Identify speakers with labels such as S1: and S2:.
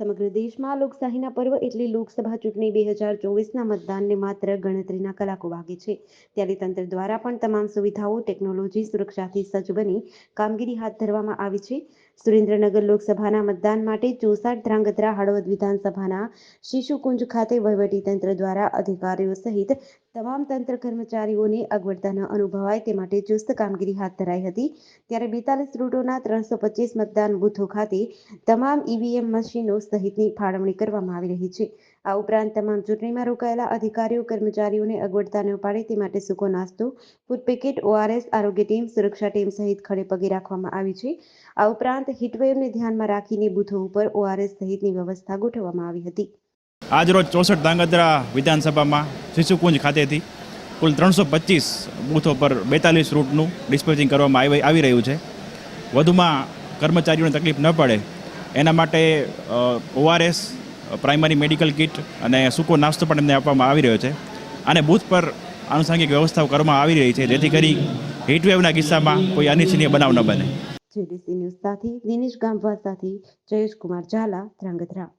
S1: સમગ્ર દેશમાં લોકશાહીના પર્વ એટલે લોકસભા ચૂંટણી બે હજાર ચોવીસના મતદાનને માત્ર ગણતરીના કલાકો વાગે છે. ત્યારે તંત્ર દ્વારા પણ તમામ સુવિધાઓ, ટેકનોલોજી સુરક્ષાથી સજ્જ બની કામગીરી હાથ ધરવામાં આવી છે. સુરેન્દ્રનગર લોકસભાના મતદાન માટે ચોસાટ ધ્રાંગધ્રા, હળવદ વિધાનસભાના શિશુકુંજ ખાતે વહીવટીતંત્ર દ્વારા અધિકારીઓ સહિત તમામ તંત્ર કર્મચારીઓને અગવડતા ન અનુભવાય તે માટે ચુસ્ત કામગીરી હાથ ધરાઈ હતી. ત્યારે બેતાલીસ રૂટોના ત્રણસો પચીસ મતદાન બૂથો ખાતે તમામ ઈવીએમ મશીનો સહિતની ફાળવણી કરવામાં આવી રહી છે. આ ઉપરાંત તમામ ચૂંટણીમાં રોકાયેલા અધિકારીઓ, કર્મચારીઓને અગવડતા ન તે માટે સૂકો નાસ્તો ફૂડ પેકેટ ઓઆરએસ આરોગ્ય ટીમ, સુરક્ષા ટીમ સહિત ખડે પગે રાખવામાં આવી છે. આ ઉપરાંત હીટવેવને ધ્યાનમાં રાખીને બૂથો ઉપર ઓઆરએસ સહિતની વ્યવસ્થા ગોઠવવામાં આવી હતી.
S2: આજરોજ ચોસઠ ધાંગધ્રા વિધાનસભામાં શિશુકુંજ ખાતેથી કુલ ત્રણસો પચીસ બૂથો પર બેતાલીસ રૂટનું ડિસ્પેચિંગ કરવામાં આવી રહ્યું છે. વધુમાં કર્મચારીઓને તકલીફ ન પડે, એના માટે ઓઆરએસ પ્રાઇમરી મેડિકલ કિટ અને સૂકો નાસ્તો પણ એમને આપવામાં આવી રહ્યો છે. અને બૂથ પર આનુષંગિક વ્યવસ્થાઓ કરવામાં આવી રહી છે, જેથી કરી હીટવેવના કિસ્સામાં કોઈ અનિચ્છનીય બનાવ ન બને.
S1: જેડીસી ન્યૂઝ સાથે દિનેશ ગામવા સાથે જયેશ કુમાર ઝાલા ધ્રાંગધ્રા.